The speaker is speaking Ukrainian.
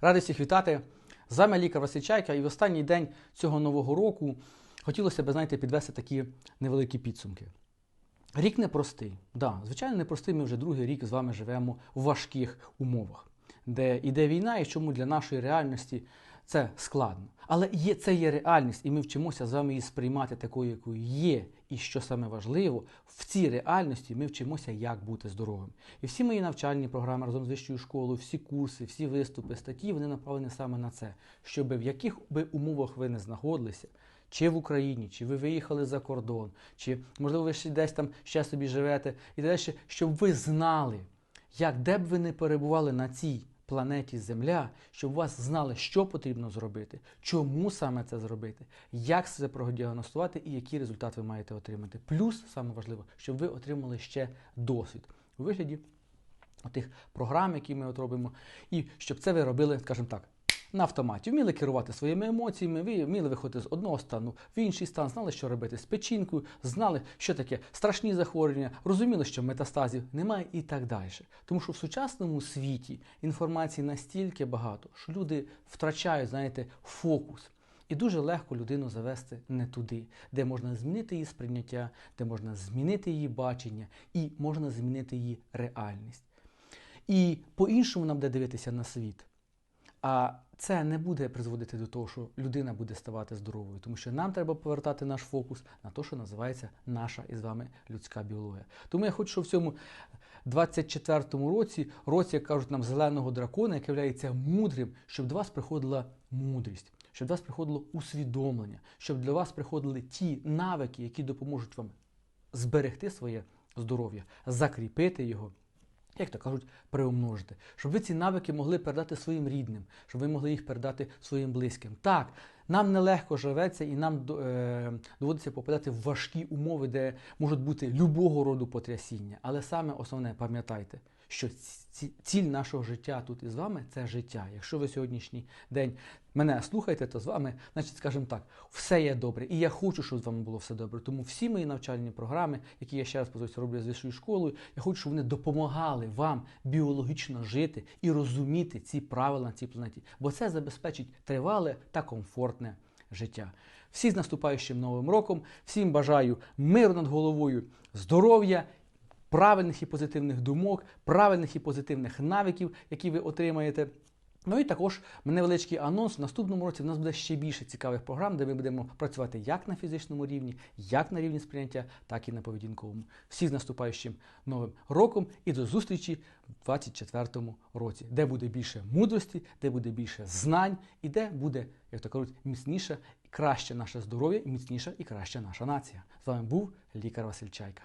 Радий всіх вітати. З вами лікар Василь Чайка, і в останній день цього нового року хотілося б, знаєте, підвести такі невеликі підсумки. Рік непростий. Да, звичайно, непростий. Ми вже другий рік з вами живемо в важких умовах, де йде війна, і чому для нашої реальності це складно. Але є, це є реальність, і ми вчимося з вами її сприймати такою, якою є. І що саме важливо, в цій реальності ми вчимося, як бути здоровим. І всі мої навчальні програми разом з вищою школою, всі курси, всі виступи, статті, вони направлені саме на це, щоб в яких би умовах ви не знаходилися, чи в Україні, чи ви виїхали за кордон, чи можливо ви ще десь там ще собі живете, і далі, щоб ви знали, як де б ви не перебували на цій планеті Земля, щоб вас знали, що потрібно зробити, чому саме це зробити, як це продіагностувати і який результат ви маєте отримати. Плюс, саме важливо, щоб ви отримали ще досвід у вигляді тих програм, які ми от робимо, і щоб це ви робили, скажімо так. На автоматі вміли керувати своїми емоціями, вміли виходити з одного стану в інший стан, знали, що робити з печінкою, знали, що таке страшні захворювання, розуміли, що метастазів немає і так далі. Тому що в сучасному світі інформації настільки багато, що люди втрачають, знаєте, фокус. І дуже легко людину завести не туди, де можна змінити її сприйняття, де можна змінити її бачення і можна змінити її реальність. І по-іншому нам буде дивитися на світ. А це не буде призводити до того, що людина буде ставати здоровою, тому що нам треба повертати наш фокус на те, що називається наша із вами людська біологія. Тому я хочу, щоб в цьому 24-му році, році, як кажуть нам, зеленого дракона, який є мудрим, щоб до вас приходила мудрість, щоб до вас приходило усвідомлення, щоб для вас приходили ті навики, які допоможуть вам зберегти своє здоров'я, закріпити його як то кажуть, приумножити, щоб ви ці навики могли передати своїм рідним, щоб ви могли їх передати своїм близьким. Так, нам нелегко живеться і нам е, доводиться попадати в важкі умови, де можуть бути любого роду потрясіння. Але саме основне, пам'ятайте, що ціль нашого життя тут із вами це життя. Якщо ви сьогоднішній день мене слухаєте, то з вами, значить, скажімо так, все є добре. І я хочу, щоб з вами було все добре. Тому всі мої навчальні програми, які я ще раз позицію роблю з вищою школою, я хочу, щоб вони допомагали вам біологічно жити і розуміти ці правила на цій планеті. Бо це забезпечить тривале та комфортне життя. Всі з наступаючим новим роком, всім бажаю миру над головою, здоров'я правильних і позитивних думок, правильних і позитивних навиків, які ви отримаєте. Ну і також невеличкий анонс. В наступному році в нас буде ще більше цікавих програм, де ми будемо працювати як на фізичному рівні, як на рівні сприйняття, так і на поведінковому. Всі з наступаючим новим роком і до зустрічі в 2024 році, де буде більше мудрості, де буде більше знань і де буде, як то кажуть, міцніше і краще наше здоров'я, і міцніша і краща наша нація. З вами був лікар Василь Чайка.